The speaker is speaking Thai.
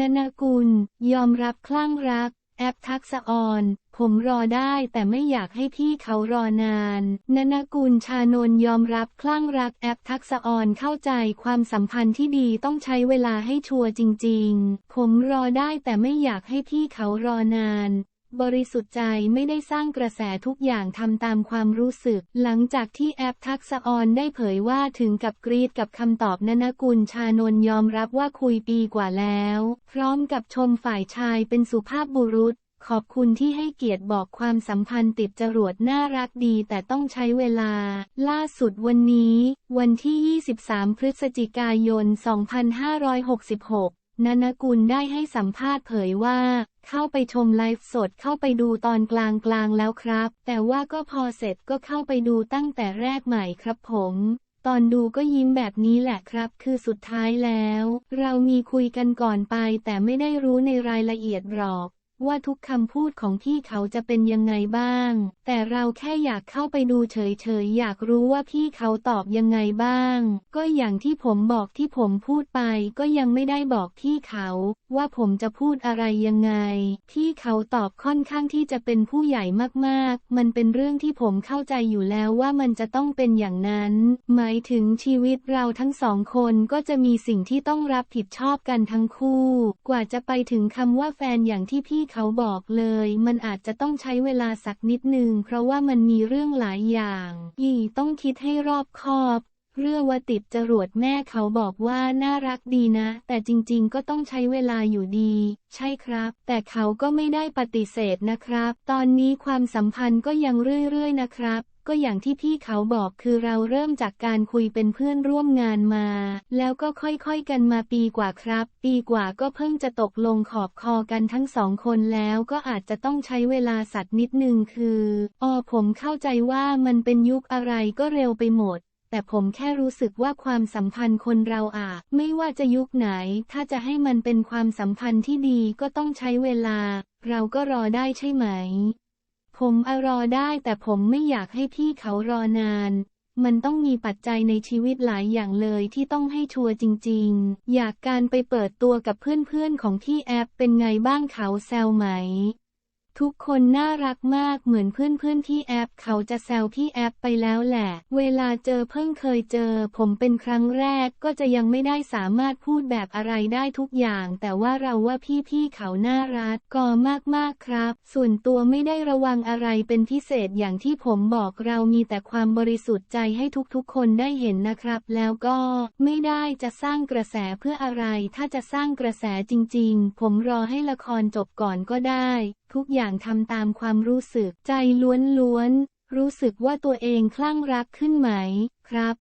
นนากุล ยอมรับคลั่งรัก แอปทักษะออน ผมรอได้แต่ไม่อยากให้พี่เขารอนานนนากุลชานนยอมรับคลั่งรักแอปทักษะออนเข้าใจความสัมพันธ์ที่ดีต้องใช้เวลาให้ชัวร์จริง ๆ ผมรอได้แต่ไม่อยากให้พี่เขารอนาน บริสุทธิ์ใจไม่ได้สร้างกระแสทุกอย่างทำตามความรู้สึก หลังจากที่แอปทักษะออนได้เผยว่าถึงกับกรีดกับคำตอบนนกุลชานนยอมรับว่าคุยปีกว่าแล้ว พร้อมกับชมฝ่ายชายเป็นสุภาพบุรุษ ขอบคุณที่ให้เกียรติบอกความสัมพันธ์ติดจรวดน่ารักดีแต่ต้องใช้เวลา ล่าสุดวันนี้ วันที่ 23 พฤศจิกายน 2566 นนกุลได้ให้สัมภาษณ์เผยว่า เข้าไปชมไลฟ์สดเข้าไปดูตอนกลางกลางๆแล้วครับ แต่ว่าก็พอเสร็จก็เข้าไปดูตั้งแต่แรกใหม่ครับผมตอนดูก็ยิ้มแบบนี้แหละครับ คือสุดท้ายแล้ว เรามีคุยกันก่อนไปแต่ไม่ได้รู้ในรายละเอียดหรอก ว่าทุกคำพูดของพี่เขาจะเป็นยังไงบ้าง แต่เราแค่อยากเข้าไปดูเฉยๆ อยากรู้ว่าพี่เขาตอบยังไงบ้าง ก็อย่างที่ผมบอกที่ผมพูดไป ก็ยังไม่ได้บอกพี่เขา ว่าผมจะพูดอะไรยังไง พี่เขาตอบค่อนข้างที่จะเป็นผู้ใหญ่มากๆ มันเป็นเรื่องที่ผมเข้าใจอยู่แล้วว่ามันจะต้องเป็นอย่างนั้น หมายถึงชีวิตเราทั้งสองคนก็จะมีสิ่งที่ต้องรับผิดชอบกันทั้งคู่ กว่าจะไปถึงคำว่าแฟนอย่างที่พี่เขาบอกเลย มันอาจจะต้องใช้เวลาสักนิดหนึ่งเพราะว่ามันมีเรื่องหลายอย่างยี่ต้องคิดให้รอบคอบเรื่องว่าติดจรวดแม่เขาบอกว่าน่ารักดีนะ แต่จริงๆก็ต้องใช้เวลาอยู่ดี ใช่ครับ แต่เขาก็ไม่ได้ปฏิเสธนะครับ ตอนนี้ความสัมพันธ์ก็ยังเรื่อยๆนะครับ ก็อย่างที่พี่เขาบอกคือเราเริ่มจากการคุยเป็นเพื่อนร่วมงานมา แล้วก็ค่อยๆกันมาปีกว่าครับ ปีกว่าก็เพิ่งจะตกลงขอบคอกันทั้งสองคนแล้วก็อาจจะต้องใช้เวลาสัตว์นิดนึงคืออ๋อผมเข้าใจว่ามันเป็นยุคอะไรก็เร็วไปหมดแต่ผมแค่รู้สึกว่าความสัมพันธ์คนเราอะไม่ว่าจะยุคไหน ถ้าจะให้มันเป็นความสัมพันธ์ที่ดีก็ต้องใช้เวลา เราก็รอได้ใช่ไหม ผมอรอได้แต่ผมไม่อยากให้พี่เขารอนาน มันต้องมีปัจจัยในชีวิตหลายอย่างเลยที่ต้องให้ชัวร์จริง ๆ อยากการไปเปิดตัวกับเพื่อนๆของพี่แอปเป็นไงบ้างเขาแซวไหม ทุกคนน่ารักมากเหมือนเพื่อนๆพี่แอปเขาจะแซวพี่แอปไปแล้วแหละ เวลาเจอเพิ่งเคยเจอ ผมเป็นครั้งแรกก็จะยังไม่ได้สามารถพูดแบบอะไรได้ทุกอย่าง แต่ว่าเราว่าพี่ๆเขาน่ารักก็มากๆครับ ส่วนตัวไม่ได้ระวังอะไรเป็นพิเศษอย่างที่ผมบอกเรามีแต่ความบริสุทธิ์ใจให้ทุกๆ คนได้เห็นนะครับ แล้วก็ไม่ได้จะสร้างกระแสเพื่ออะไร ถ้าจะสร้างกระแสจริง ๆ ผมรอให้ละครจบก่อนก็ได้ทุกอย่างทำตามความรู้สึกใจล้วนๆ รู้สึกว่าตัวเองคลั่งรักขึ้นไหม ครับ